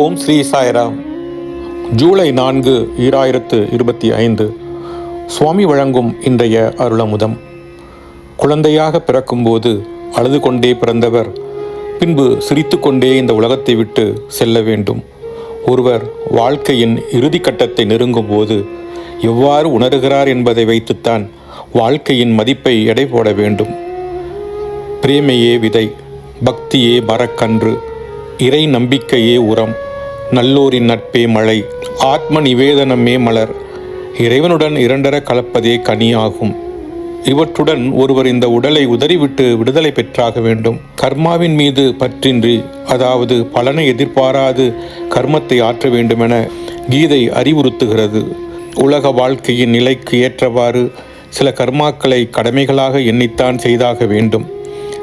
ஓம் ஸ்ரீ சாய்ராம். ஜூலை நான்கு ஈராயிரத்து இருபத்தி ஐந்து. சுவாமி வழங்கும் இன்றைய அருளமுதம். குழந்தையாக பிறக்கும்போது அழுது கொண்டே பிறந்தவர் பின்பு சிரித்துக்கொண்டே இந்த உலகத்தை விட்டு செல்ல வேண்டும். ஒருவர் வாழ்க்கையின் இறுதி கட்டத்தை நெருங்கும் போது எவ்வாறு உணர்கிறார் என்பதை வைத்துத்தான் வாழ்க்கையின் மதிப்பை எடை போட வேண்டும். பிரேமையே விதை பக்தியே மரக்கன்று இறை நம்பிக்கையே உரம். நல்லோரின் நட்பே மழை ஆத்ம நிவேதனமே மலர். இறைவனுடன் இரண்டர கலப்பதே கனியாகும். இவற்றுடன் ஒருவர் இந்த உடலை உதறிவிட்டு விடுதலை பெற்றாக வேண்டும். கர்மாவின் மீது பற்றின்றி அதாவது பலனை எதிர்பாராது கர்மத்தை ஆற்ற வேண்டுமென கீதை அறிவுறுத்துகிறது. உலக வாழ்க்கையின் நிலைக்கு ஏற்றவாறு சில கர்மாக்களை கடமைகளாக எண்ணித்தான் செய்தாக வேண்டும்.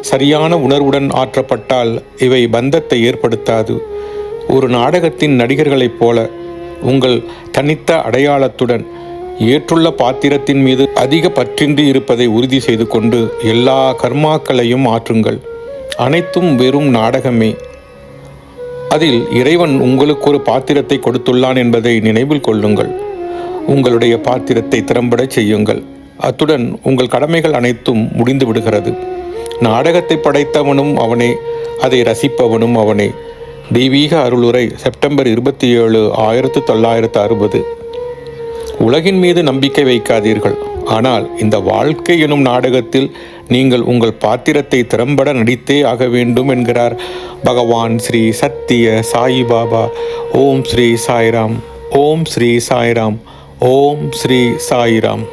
சரியான உணர்வுடன் ஆற்றப்பட்டால் இவை பந்தத்தை ஏற்படுத்தாது. ஒரு நாடகத்தின் நடிகர்களைப் போல உங்கள் தனித்த அடையாளத்துடன் ஏற்றுள்ள பாத்திரத்தின் மீது அதிக பற்றின்றி இருப்பதை உறுதி செய்து கொண்டு எல்லா கர்மாக்களையும் ஆற்றுங்கள் அனைத்தும் வெறும் நாடகமே. அதில் இறைவன் உங்களுக்கு ஒரு பாத்திரத்தை கொடுத்துள்ளான் என்பதை நினைவில் கொள்ளுங்கள். உங்களுடைய பாத்திரத்தை திறம்படச் செய்யுங்கள். அத்துடன் உங்கள் கடமைகள் அனைத்தும் முடிந்து விடுகிறது நாடகத்தை படைத்தவனும் அவனே அதை ரசிப்பவனும் அவனே. தெய்வீக அருளுரை செப்டம்பர் இருபத்தி ஏழு ஆயிரத்து தொள்ளாயிரத்து அறுபது. உலகின் மீது நம்பிக்கை வைக்காதீர்கள். ஆனால் இந்த வாழ்க்கை எனும் நாடகத்தில் நீங்கள் உங்கள் பாத்திரத்தை திறம்பட நடித்தே ஆக வேண்டும் என்கிறார் பகவான் ஸ்ரீ சத்திய சாயி பாபா. ஓம் ஸ்ரீ சாய்ராம் ஓம் ஸ்ரீ சாய்ராம் ஓம் ஸ்ரீ சாய்ராம்.